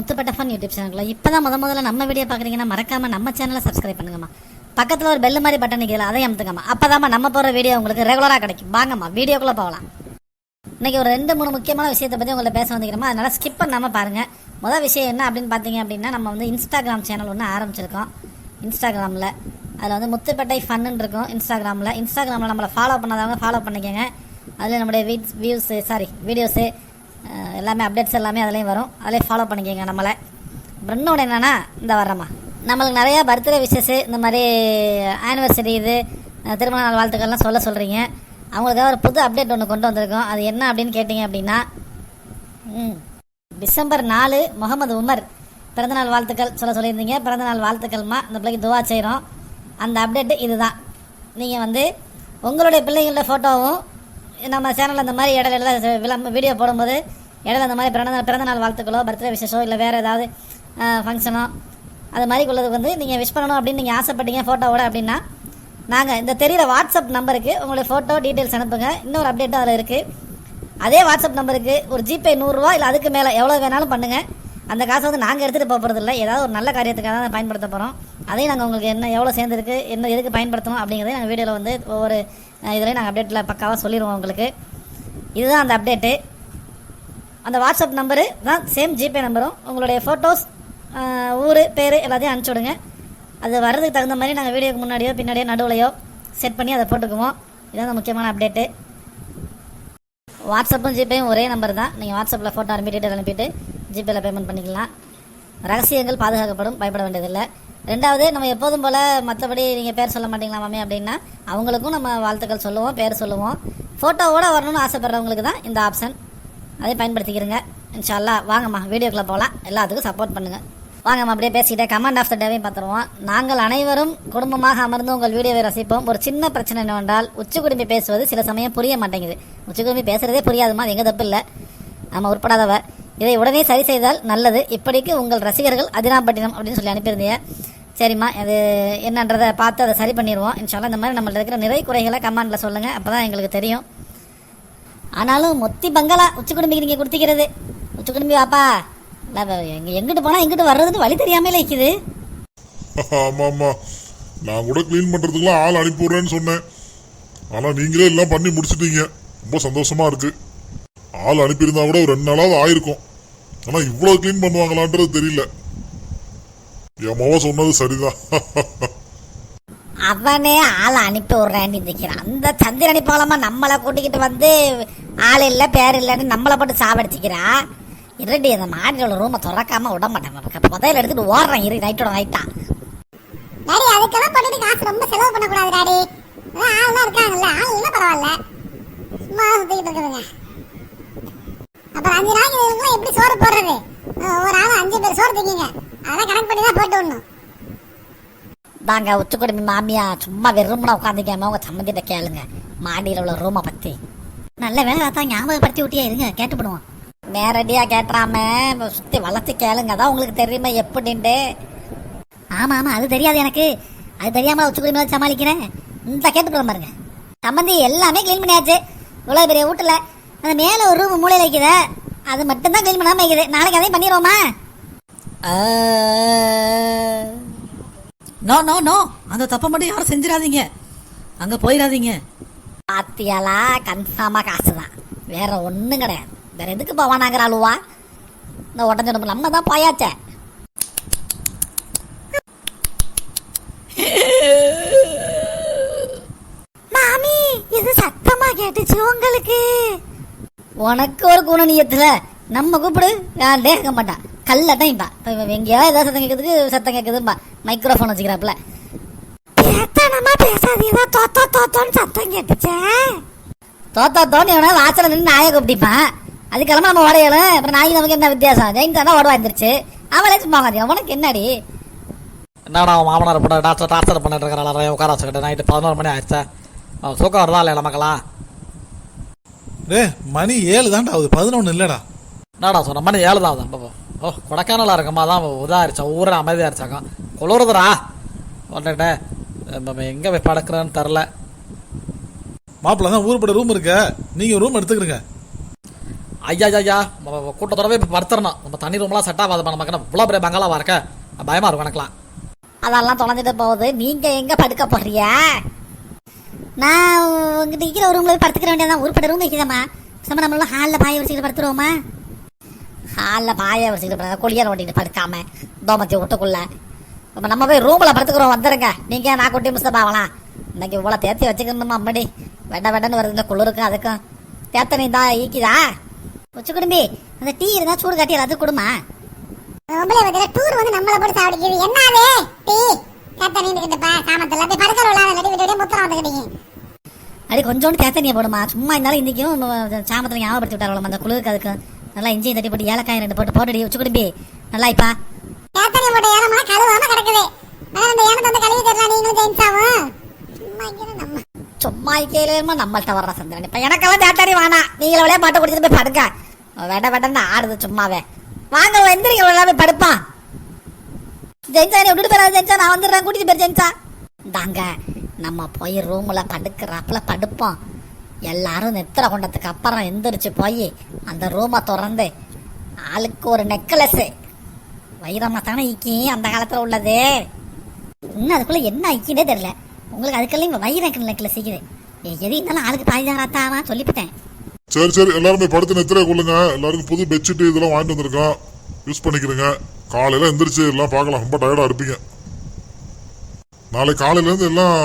முத்துப்பட்ட fun YouTube சேனல்கள் இப்போ தான் முத முதல்ல நம்ம வீடியோ பார்க்குறீங்கன்னா மறக்காம நம்ம சேனலை சப்ஸ்கிரைப் பண்ணுங்கம்மா. பக்கத்தில் ஒரு பெல் மாதிரி பட்டன் நிற்கல அதை அமுத்துங்கம்மா. தான் நம்ம போகிற வீடியோ உங்களுக்கு ரெகுலராக கிடைக்கும். வாங்கம்மா வீடியோக்குள்ளே போகலாம். இன்றைக்கி ஒரு ரெண்டு மூணு முக்கியமான விஷயத்தை பற்றி உங்களை பேச வந்துக்கிறோமா அதனால் ஸ்கிப் பண்ணாமல் பாருங்கள் முதல் விஷயம் என்ன அப்படின்னு பார்த்தீங்க அப்படின்னா நம்ம வந்து இன்ஸ்டாகிராம் சேனல் ஒன்று ஆரம்பிச்சிருக்கோம். இன்ஸ்டாகிராமில் அதில் வந்து முத்துப்பேட்டை ஃபன்னு இருக்கும் இன்ஸ்டாகிராமில் இன்ஸ்டாகிராமில் நம்மளை ஃபாலோ பண்ணாதவங்க ஃபாலோ பண்ணிக்கோங்க. அதில் நம்முடைய வீட்ஸ் வியூஸு சாரி வீடியோஸு எல்லாமே அப்டேட்ஸ் எல்லாமே அதுலேயும் வரும். அதிலே ஃபாலோ பண்ணிக்கோங்க நம்மளை. அப்புறம் இன்னொன்று என்னென்னா இந்த வர்றம்மா நம்மளுக்கு நிறையா பர்த்டே விஷஸ் இந்த மாதிரி ஆனிவர்சரி இது திருமண நாள் வாழ்த்துக்கள்லாம் சொல்ல சொல்கிறீங்க அவங்களுக்காக ஒரு புது அப்டேட் ஒன்று கொண்டு வந்திருக்கோம். அது என்ன அப்படின்னு கேட்டிங்க அப்படின்னா ம் டிசம்பர் நாலு முகமது உமர் பிறந்தநாள் வாழ்த்துக்கள் சொல்ல சொல்லியிருந்தீங்க. பிறந்தநாள் வாழ்த்துக்கள்மா இந்த பிள்ளைக்கு துவா செய்கிறோம் அந்த அப்டேட்டு இதுதான். நீங்கள் வந்து உங்களுடைய பிள்ளைங்களோட ஃபோட்டோவும் நம்ம சேனலில் இந்த மாதிரி இடையில விளம்ப வீடியோ போடும்போது இடையில அந்த மாதிரி பிறந்தநாள் பிறந்தநாள் வாழ்த்துக்களோ பர்த்டே விசேஷோ இல்லை வேறு ஏதாவது ஃபங்க்ஷனோ அது மாதிரி உள்ளதுக்கு வந்து நீங்கள் விஷ் பண்ணணும் அப்படின்னு நீங்கள் ஆசைப்பட்டீங்க ஃபோட்டோவோட அப்படின்னா நாங்கள் இந்த தெரியிற வாட்ஸ்அப் நம்பருக்கு உங்களுடைய ஃபோட்டோ டீட்டெயில்ஸ் அனுப்புங்க. இன்னொரு அப்டேட்டும் அதில் இருக்குது அதே வாட்ஸ்அப் நம்பருக்கு ஒரு ஜிபே நூறுரூவா இல்லை அதுக்கு மேலே எவ்வளோ வேணாலும் பண்ணுங்கள் அந்த காசை வந்து நாங்கள் எடுத்துகிட்டு போக போகிறது இல்லை. ஏதாவது ஒரு நல்ல காரியத்துக்காக தான் பயன்படுத்த போகிறோம் அதையும் நாங்கள் உங்களுக்கு என்ன எவ்வளோ சேர்ந்துருக்கு என்ன எதுக்கு பயன்படுத்தணும் அப்படிங்கிறத நாங்கள் வீடியோவில் வந்து ஒவ்வொரு இதுலேயும் நாங்கள் அப்டேட்டில் பக்காவாக சொல்லிடுவோம் உங்களுக்கு. இதுதான் அந்த அப்டேட்டு அந்த வாட்ஸ்அப் நம்பரு தான் சேம் ஜிபே நம்பரும். உங்களுடைய ஃபோட்டோஸ் ஊர் பேர் எல்லாத்தையும் அனுப்பிச்சி விடுங்க. அது வர்றதுக்கு தகுந்த மாதிரி நாங்கள் வீடியோக்கு முன்னாடியோ பின்னாடியோ நடுவுலையோ செட் பண்ணி அதை போட்டுக்குவோம். இதுதான் முக்கியமான அப்டேட்டு வாட்ஸ்அப்பும் ஜிபேயும் ஒரே நம்பர் தான். நீங்கள் வாட்ஸ்அப்பில் ஃபோட்டோ அனுப்பி டீட்டெயில் அனுப்பிட்டு ஜிபேயில் பேமெண்ட் பண்ணிக்கலாம். ரகசியங்கள் பாதுகாக்கப்படும் பயப்பட வேண்டியதில்லை. ரெண்டாவது நம்ம எப்போதும் போல் மற்றபடி நீங்கள் பேர் சொல்ல மாட்டீங்களா மாமி அப்படின்னா அவங்களுக்கும் நம்ம வாழ்த்துக்கள் சொல்லுவோம் பேர் சொல்லுவோம். ஃபோட்டோவோட வரணும்னு ஆசைப்படுறவங்களுக்கு தான் இந்த ஆப்ஷன் அதை பயன்படுத்திக்கிறங்க. இன்ஷால்லா வாங்கம்மா வீடியோக்குள்ளே போகலாம். எல்லாத்துக்கும் சப்போர்ட் பண்ணுங்கள் வாங்கம்மா அப்படியே பேசிக்கிட்டே கமெண்ட் ஆஃப் த டேவையும் பார்த்துருவோம். நாங்கள் அனைவரும் குடும்பமாக அமர்ந்து உங்கள் வீடியோவை ரசிப்போம். ஒரு சின்ன பிரச்சனை என்னவென்றால் உச்சி குடும்பி பேசுவது சில சமயம் புரிய மாட்டேங்குது. உச்சி குடும்பி பேசுகிறதே புரியாதுமா அது எங்க தப்பு இல்லை. நம்ம உட்படாதவ இதை உடனே சரி செய்தால் நல்லது. இப்படிக்கு உங்கள் ரசிகர்கள் அதிராம்பட்டினம் அப்படின்னு சொல்லி அனுப்பியிருந்தீங்க. சரிம்மா இது என்னன்றதை பார்த்து அதை சரி பண்ணிடுவோம். இன்ஷால்லாம் இந்த மாதிரி நம்மள்ட்ட இருக்கிற நிறை குறைகளை கமெண்ட்ல சொல்லுங்கள் அப்போ தான் எங்களுக்கு தெரியும். ஆனாலும் மொத்தி பங்களா உச்சி குடும்பிக்கு நீங்கள் கொடுத்துக்கிறது. உச்சி குடும்பி வாப்பா இல்லை எங்க எங்கிட்டு போனால் எங்கிட்டு வர்றதுன்னு வழி தெரியாமலே இருக்குது. ஆமாம் ஆமாம் நான் கூட க்ளீன் பண்ணுறதுக்குலாம் ஆள் அனுப்பி விடுறேன்னு சொன்னேன். ஆனால் நீங்களே எல்லாம் பண்ணி முடிச்சிட்டீங்க. ரொம்ப சந்தோஷமாக இருக்குது ஆள் அனுப்பியிருந்தா கூட ஒரு ரெண்டு நாளாவது ஆயிருக்கும். ஆனால் இவ்வளோ க்ளீன் பண்ணுவாங்களான்றது தெரியல. என் சொன்னது சரிதான். அவனே ஆளை அனுப்பி விடுறேன்னு நிற்கிறான் அந்த சந்திரனி போலமா நம்மளை கூட்டிக்கிட்டு வந்து ஆள் இல்லை பேர் இல்லைன்னு நம்மளை போட்டு சாவடிச்சுக்கிறா? இருடி இந்த மாடியோட ரூமை திறக்காம விட மாட்டேன். புதையல் எடுத்துட்டு ஓடுறேன். இரு நைட்டோட நைட்டா டாடி அதுக்கெல்லாம் பண்ணிட்டு காசு ரொம்ப செலவு பண்ணக்கூடாது டாடி. ஆள்லாம் இருக்காங்கல்ல ஆள் இல்லை பரவாயில்ல. சும்மா சுத்திக்கிட்டு இருக்குதுங்க. அப்புறம் அஞ்சு நாளைக்கு எப்படி சோறு போடுறது? ஒரு ஆள் அஞ்சு பேர் சோறு திங்கிங்க அதெல்லாம் கணக்கு பண்ணி தான் போட்டு விடணும். தாங்க உச்சக்குடுமி மாமியா சும்மா வெறுமனா உட்காந்துக்காம உங்க சம்மந்திட்ட கேளுங்க. மாடியில் உள்ள ரூமை பத்தி. நல்ல வேலை தான் ஞாபகப்படுத்தி விட்டியா இருங்க கேட்டுப்படுவோம். நேரடியா கேட்டுறாம சுத்தி வளர்த்து கேளுங்க அதான் உங்களுக்கு தெரியுமா எப்படின்ட்டு ஆமா ஆமா அது தெரியாது எனக்கு. அது தெரியாம உச்சக்குடுமி வச்சு சமாளிக்கிறேன். இந்த கேட்டுப்படுற பாருங்க. சம்மந்தி எல்லாமே க்ளீன் பண்ணியாச்சு. இவ்வளோ பெரிய வீட்டுல. அந்த மேல ஒரு ரூம் மூலையில வைக்குது. அது மட்டும்தான் கிளீன் க்ளீன் பண்ணாம வைக்குது. நாளைக்கு அதையும் பண்ணிடுவோமா? நோ நோ நோ அந்த தப்பை மட்டும் யாரும் செஞ்சிடாதீங்க. அங்க போயிடாதீங்க. பாத்தியாலா கன்ஃபார்மா காசு தான் வேற ஒண்ணும் கிடையாது. வேற எதுக்கு போவானாங்கிற அழுவா? இந்த உடஞ்ச உடம்பு நம்ம தான் போயாச்சே. மாமி இது சத்தமா கேட்டுச்சு உங்களுக்கு. உனக்கு ஒரு குணநியத்துல நம்ம கூப்பிடு யார்டே இருக்க மாட்டான் கல்லட்டம் இப்ப இப்ப இவன் எங்கேயோ ஏதாவது சத்தம் கேட்குறதுக்கு சத்தம் கேட்குதுப்பா மைக்ரோஃபோன் வச்சுக்கிறாப்புல. பேத்தனமா பேசாதீங்க. தோத்தோ தோத்தோன்னு சத்தம் கேட்டுச்சே. தோத்தோ தோன்னு இவனா வாசல நின்று நாயை கூப்பிட்டிப்பான் அது கிளம்ப நம்ம ஓடையலும் அப்புறம் நாய்க்கு நமக்கு என்ன வித்தியாசம்? ஜெயின்ஸ் தான் ஓட வந்துருச்சு அவளே சும்மா உனக்கு என்னடி? என்னடா அவன் மாமனார் போட டாக்டர் டார்ச்சர் பண்ணிட்டு இருக்கிறாள் உட்கார வச்சுக்கிட்டு நைட்டு பதினோரு மணி ஆயிடுச்சா. அவன் தூக்கம் வருதா இல்லையா நமக்கெல்லாம்? டே மணி ஏழு தான்டா ஆகுது. பதினொன்று இல்லடா. என்னடா சொன்ன மணி ஏழு தான் ஆகுது. ஓ கொடைக்கானலா இருக்கமா? தான் இதாயிருச்சா ஊரே அமைதியா இருச்சாக்கா குளிருதுடா. வந்துட்டே. எங்க போய் படுக்கிறேன்னு தெரில மாப்பிள்ள தான் ஊருப்பட ரூம் இருக்க. நீங்க ரூம் எடுத்துக்கிறீங்க ஐயா ஐயா, ஐயா நம்ம கூட்டத்தோடவே இப்போ படுத்துறணும் நம்ம தண்ணி ரூம்லாம் செட் ஆகாதுப்பா நமக்கு. இவ்வளோ பெரிய பங்களாவா இருக்க. பயமா இருக்கும் எனக்குலாம் அதெல்லாம் தொலைஞ்சிட்டு போகுது. நீங்க எங்க படுக்க போறிய நான் உங்ககிட்ட இருக்கிற ஒரு ரூம்ல போய் படுத்துக்கிற வேண்டியதான் உருப்பட ரூம் வைக்கிறேம்மா சும்மா நம்மள ஹாலில் பாய வச்சுக்கிட்டு படுத்துருவோமா? ஹாலில் பாய வச்சுக்கிட்டு படுக்க கொளியார் ஓட்டிட்டு படுக்காம தோமத்தி விட்டுக்குள்ள. இப்போ நம்ம போய் ரூமில் படுத்துக்கிறோம் வந்துடுங்க நீங்க நான் குட்டி மிஸ்த பாவலாம் இன்னைக்கு இவ்வளோ தேத்தி வச்சுக்கணுமா அம்மடி? வெட வெடன்னு வருது இந்த குளிருக்கும் அதுக்கும். தேத்த நீ தான் ஈக்குதா? உச்சி குடும்பி அந்த டீ இருந்தா சூடு காட்டி அது கொடுமா. பொம்பளை பத்தில டூர் வந்து நம்மள போட்டு சாப்பிடுறது என்னது டீ. கத்த நீண்டுக்கிட்டுப்பா சாமத்துல. போய் நடி விட்டு முத்திரம் வந்துக்கிட்டீங்க அடி கொஞ்சோண்டு தேத்தனியை போடுமா. சும்மா இருந்தாலும் இன்னைக்கும் சாமத்தில் ஞாபகப்படுத்தி விட்டாரோம் அந்த குளிருக்கு அதுக்கு. நல்லா இஞ்சி தட்டி போட்டு ஏலக்காய் ரெண்டு போட்டு போட்டுடி வச்சு குடும்பி. நல்லா இப்பா. கேத்தனி போட்ட ஏனமா கழுவாம கிடக்குது. ஆனா இந்த ஏனத்தை வந்து கழுவி தரலாம் நீங்களும் இங்கே நம்ம. சும்மா கேளுமா நம்மள்ட்ட வர்ற சந்திரன் இப்ப எனக்கெல்லாம் தேத்தாடி வேணாம். நீங்கள விளையா பாட்டு குடிச்சிட்டு போய் படுக்க வெட வெடன்னு ஆடுது சும்மாவே. வாங்க எந்திரிங்க விளையாட போய் படுப்பான் ஜெயிச்சா நீ விட்டுட்டு போயிடாது ஜெயிச்சா நான் வந்துடுறேன். கூட்டிட்டு போய் ஜெயிச்சா தாங்க நம்ம போய் ரூம்ல படுக்கிறாப்புல படுப்போம். எல்லாரும் நெத்திர கொண்டதுக்கு அப்புறம் எந்திரிச்சு போய் அந்த ரூமை திறந்து ஆளுக்கு ஒரு நெக்லஸு. வைரமா தானே இக்கி அந்த காலத்தில் உள்ளது? இன்னும் அதுக்குள்ள என்ன ஐக்கினே தெரியல. உங்களுக்கு அதுக்கெல்லாம் வைர நெக்லஸ் இக்குது எது இருந்தாலும் ஆளுக்கு பாதி தான் சொல்லிவிட்டேன். சரி சரி எல்லாருமே படுத்து நித்திரை கொள்ளுங்க. எல்லாருக்கும் புது பெட்ஷீட் இதெல்லாம் வாங்கிட்டு வந்திருக்கோம். யூஸ் பண்ணிக்கிறேங்க. காலையில எந்திரிச்சு எல்லாம் பார்க்கலாம். ரொம்ப டயர்டாக இருப்பீங்க. நாளை காலையில இருந்து எல்லாம்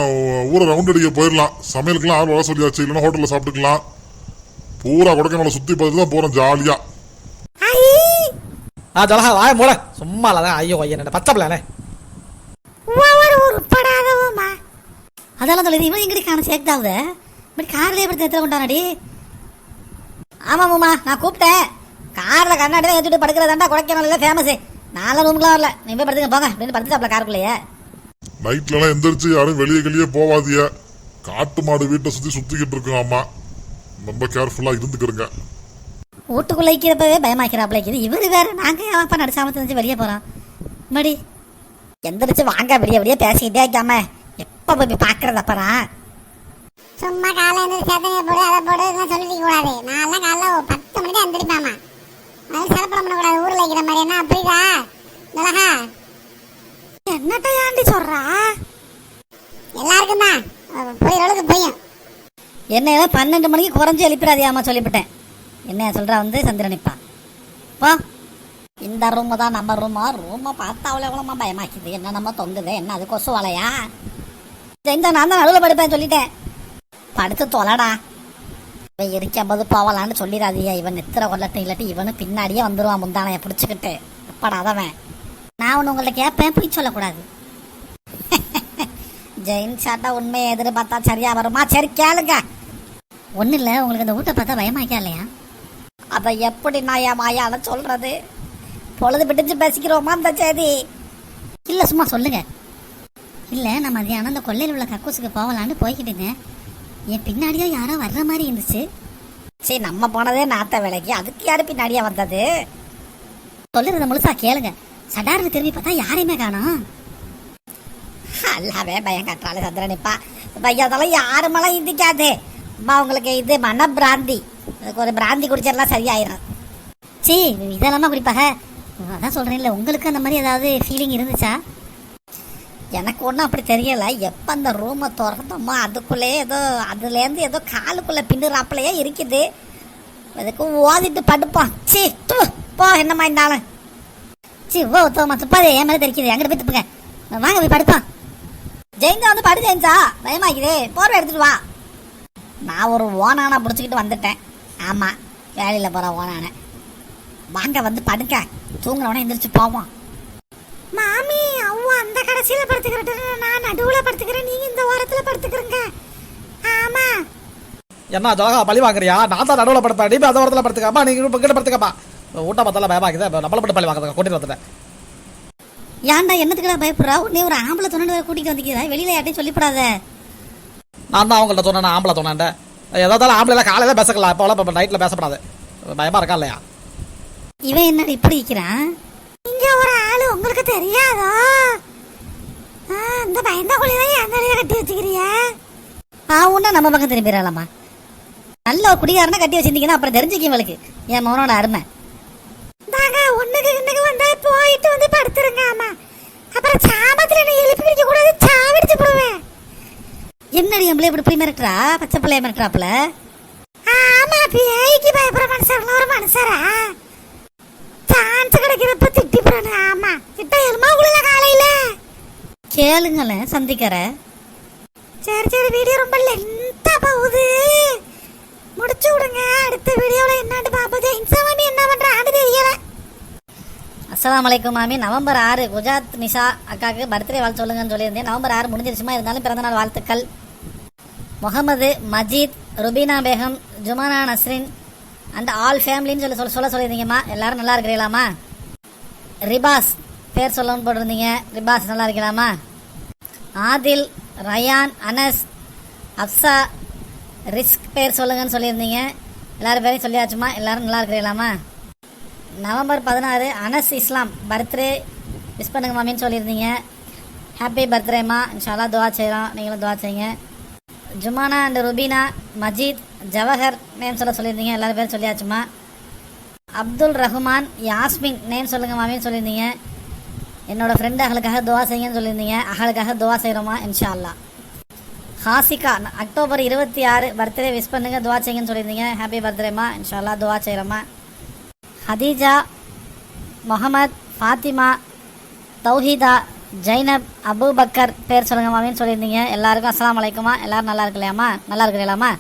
ஊரை ரவுண்ட் அடிக்க போயிடலாம். சமையலுக்குலாம் ஆள் வர சொல்லியாச்சு. இல்லைன்னா ஹோட்டல்ல சாப்பிட்டுக்கலாம். பூரா கொடைக்கானல சுத்தி பார்த்துட்டு தான் போறோம் ஜாலியா. ஆ ஜலஹா வாய மூட. சும்மா இல்லாத ஐயோ ஐயா என்ன பச்சை பிள்ளைனே உருப்படாதவோமா அதெல்லாம் சொல்லுது இவன் எங்கடி காண சேர்த்தாவுத? இப்படி கார்லயே படுத்து எத்தனை கொண்டானடி ஆமாம்மா நான் கூப்பிட்டேன். கார்ல கண்ணாடி தான் ஏற்றிட்டு படுக்கிறதாண்டா கொடைக்கானல் ஃபேமஸ் நான்லாம் ரூம்க்குலாம் வரல. நீ போய் படுத்துக்க போங்க. அப்படின்னு படுத்துட்டாப்ல காருக்குள்ளேயே. நைட்ல எல்லாம் எந்திரிச்சு யாரும் வெளியே வெளியே போவாதீங்க. காட்டு மாடு வீட்டை சுத்தி சுத்திக்கிட்டு இருக்கோம் அம்மா. ரொம்ப கேர்ஃபுல்லா இருந்துக்கிறங்க. வீட்டுக்குள்ள வைக்கிறப்பவே பயமாக்கிறாப்ல இருக்குது. இவரு வேற நாங்க ஏன்ப்பா நடிச்சாமத்து வந்து வெளியே போறோம்? மடி எந்திரிச்சு வாங்க விடிய விடிய பேசிக்கிட்டே இருக்காம எப்ப போய் பாக்குறது அப்புறம் சும்மா காலைல இருந்து சேத்தனையை போடு அதை போடு இதெல்லாம் சொல்லிட்டு கூடாது. நான் காலைல ஒரு பத்து மணிக்கு எந்திரிப்பாமா அது சலப்படம் பண்ணக்கூடாது ஊர்ல வைக்கிற மாதிரி. என்ன அப்படிதா மிளகா என்னட்ட சொல்றா? எல்லாருக்கும் தான் புரியுற அளவுக்கு என்ன பன்னெண்டு மணிக்கு குறைஞ்சு எழுப்பிடாதியாமா சொல்லிவிட்டேன். என்ன சொல்றா வந்து சந்திரனிப்பா போ. இந்த ரூம் தான் நம்ம ரூமா ரூமை பார்த்தா அவ்வளோ எவ்வளோமா பயமாக்குது. என்ன நம்ம தொங்குது என்ன அது கொசு வலையா இந்த நான் தான் நடுவில் படுப்பேன் சொல்லிட்டேன். படுத்து தொலடா. இவன் இருக்கும்போது போகலான்னு சொல்லிடாதியா இவன் நித்திர கொள்ளட்டும் இல்லாட்டி இவனு பின்னாடியே வந்துருவான் முந்தானையை பிடிச்சிக்கிட்டு. அப்படாதவன் நான் ஒன்று உங்கள்ட்ட கேட்பேன் போய் சொல்லக்கூடாது. ஜெயின் சாட்டா உண்மையை எதிர்பார்த்தா சரியா வருமா? சரி கேளுங்க. ஒன்றும் இல்லை உங்களுக்கு இந்த வீட்டை பார்த்தா பயமாக்கா இல்லையா? அதை எப்படி நான் என் மாயால சொல்றது? பொழுது பிடிச்சு பேசிக்கிறோமா அந்த செய்தி? இல்லை சும்மா சொல்லுங்க. இல்லை நான் மதியானம் அந்த கொள்ளையில் உள்ள கக்கூசுக்கு போகலான்னு போய்கிட்டு இருந்தேன். என் பின்னாடியே யாரோ வர்ற மாதிரி இருந்துச்சு. சரி நம்ம போனதே நாத்த வேலைக்கு. அதுக்கு யார் பின்னாடியா வந்தது? சொல்லுறத முழுசா கேளுங்க. சடார்னு திரும்பி பார்த்தா யாரையுமே காணோம். அல்லாவே பயம் கட்டுறாள் சந்திரனிப்பா. பையதெல்லாம் யாருமெல்லாம் இந்திக்காது அம்மா உங்களுக்கு இது மன பிராந்தி அதுக்கு ஒரு பிராந்தி குடிச்சிடலாம் சரியாயிரும். சீ இதெல்லாமா குடிப்பாக? அதான் சொல்றேன்ல உங்களுக்கு அந்த மாதிரி ஏதாவது ஃபீலிங் இருந்துச்சா? எனக்கு ஒன்றும் அப்படி தெரியல. எப்போ அந்த ரூமை திறந்தோமோ அதுக்குள்ளே ஏதோ அதுலேருந்து ஏதோ காலுக்குள்ளே பின்னுறாப்புலையே இருக்குது. அதுக்கு ஓதிட்டு படுப்போம். சீ போ என்னம்மா இருந்தாலும் சீ ஓ தோமா துப்பாது என் மேலே தெரிக்குது? அங்கிட்டு போய் துப்புங்க. வாங்க போய் படுப்போம். ஜெயந்தா வந்து படு ஜெயந்தா. பயமாக்கிதே. போர்வை எடுத்துட்டு வா. நான் ஒரு ஓனானா பிடிச்சிக்கிட்டு வந்துட்டேன். ஆமாம் வேலையில் போகிற ஓனான. வாங்க வந்து படுக்க. தூங்குறவனே எந்திரிச்சு போவோம். மாமி அவ்வா அந்த கடைசியில் படுத்துக்கிறேன் நான் நடுவில் படுத்துக்கிறேன். நீங்கள் இந்த ஓரத்தில் படுத்துக்கிறேங்க. ஆமாம் என்ன ஜோகா பழி வாங்குறியா? நான் தான் நடுவில் படுத்தேன் நீ அந்த ஓரத்தில் படுத்துக்கப்பா நீங்க இப்போ கிட்ட படுத்துக்கப்பா. ஊட்ட பார்த்தாலும் பயமாக்குது. இப்போ நம்மள மட்டும் பழி வாங்குறதுக்கு? கூட்டிட்டு வந்துட்டேன். ஏன்டா என்னத்துக்குடா பயப்படுறா? உடனே ஒரு ஆம்பளை துணை கூட்டிட்டு வந்துக்கிறா வெளியில யார்ட்டையும் சொல்லிவிடாத நான் தான் அவங்கள்ட்ட சொன்னேன் ஆம்பளை சொன்னேன் ஏதாவது ஆம்பளை காலையில பேசக்கலாம். இப்போ இப்போ நைட்டில் பேசப்படாது. பயமா இருக்கா இல்லையா? இவன் என்ன இப்படி இருக்கிறான் இங்க ஒரு ஆளு உங்களுக்கு தெரியாதோ? இந்த பயந்த குழி தான் என் தலையில கட்டி வச்சுக்கிறிய? ஆ உன்ன நம்ம பக்கம் திரும்பிடலாமா நல்ல குடிகாரனை கட்டி வச்சிருந்தீங்கன்னா அப்புறம் தெரிஞ்சுக்க இவளுக்கு. என் மகனோட அருமை. தாங்க ஒண்ணுக்கு இன்னைக்கு வந்தா போயிட்டு வந்து படுத்துருங்க ஆமா. அப்புறம் சாமத்துல என்ன எழுப்பி பிடிக்க கூடாது சாவடிச்சு போடுவேன். என்னடி என் பிள்ளை இப்படி போய் மிரட்டுறா? பச்சை பிள்ளைய மிரட்டுறாப்புல? ஆமா பேய்க்கு பயப்படுற மனுஷன் ஒரு மனுஷரா? சான்ஸ் கிடைக்கிறப்ப திட்டி போறானு ஆமா. திட்ட எருமா உள்ள காலையில? கேளுங்களேன் சந்திக்கிற சரி சரி வீடியோ ரொம்ப லென்த்தா போகுது. முடிச்சு விடுங்க அடுத்த வீடியோல என்னன்னு பாப்போம் இன்சாமி என்ன பண்றான்னு தெரியல அஸ்லாம் அலைக்கும் மாமி. நவம்பர் ஆறு குஜாத் நிஷா அக்காவுக்கு பர்த்டே வாழ்த்து சொல்லுங்கன்னு சொல்லியிருந்தேன். நவம்பர் ஆறு முடிஞ்சிருச்சுமா? இருந்தாலும் பிறந்தநாள் வாழ்த்துக்கள். முகமது மஜீத் ருபீனா பேகம் ஜுமானா நஸ்ரின் அண்ட் ஆல் ஃபேமிலின்னு சொல்லி சொல்ல சொல்ல சொல்லியிருந்தீங்கம்மா. எல்லாரும் நல்லா இருக்கிறீங்களாம்மா? ரிபாஸ் பேர் சொல்லணும்னு போட்டிருந்தீங்க. ரிபாஸ் நல்லா இருக்கலாமா? ஆதில் ரயான் அனஸ் அப்சா ரிஸ்க் பேர் சொல்லுங்கன்னு சொல்லியிருந்தீங்க. எல்லாரும் பேரையும் சொல்லியாச்சுமா? எல்லாரும் நல்லா இருக்கிறீங்களாமா நவம்பர் பதினாறு அனஸ் இஸ்லாம் பர்த்டே. மிஸ் பண்ணுங்க மாமின்னு சொல்லியிருந்தீங்க. ஹாப்பி பர்த்டேம்மா இன்ஷால்லா துவா செய்கிறோம் நீங்களும் துவா செய்யுங்க. ஜுமானா அண்ட் ருபீனா மஜீத் ஜவஹர் நேம் சொல்ல சொல்லியிருந்தீங்க. எல்லாரும் பேரும் சொல்லியாச்சுமா? அப்துல் ரஹ்மான் யாஸ்மின் நேம் சொல்லுங்க மாமின்னு சொல்லியிருந்தீங்க. என்னோடய ஃப்ரெண்டு அகளுக்காக துவா செய்யுங்கன்னு சொல்லியிருந்தீங்க. அகளுக்காக துவா செய்கிறோமா இன்ஷா அல்லா ஹாசிகா அக்டோபர் இருபத்தி ஆறு பர்த்டே விஷ் பண்ணுங்க துவா செய்யுங்கன்னு சொல்லியிருந்தீங்க. ஹாப்பி பர்த்டேம்மா இன்ஷா அல்லா துவா செய்கிறோம்மா ஹதீஜா முகமத் ஃபாத்திமா தௌஹீதா ஜைனப் அபூபக்கர் பேர் சொல்லுங்க மாமின்னு சொல்லியிருந்தீங்க. எல்லாருக்கும் அஸ்லாம் வலைக்குமா எல்லாரும் நல்லா இருக்கலையாமா நல்லா இருக்கிறீங்களாமா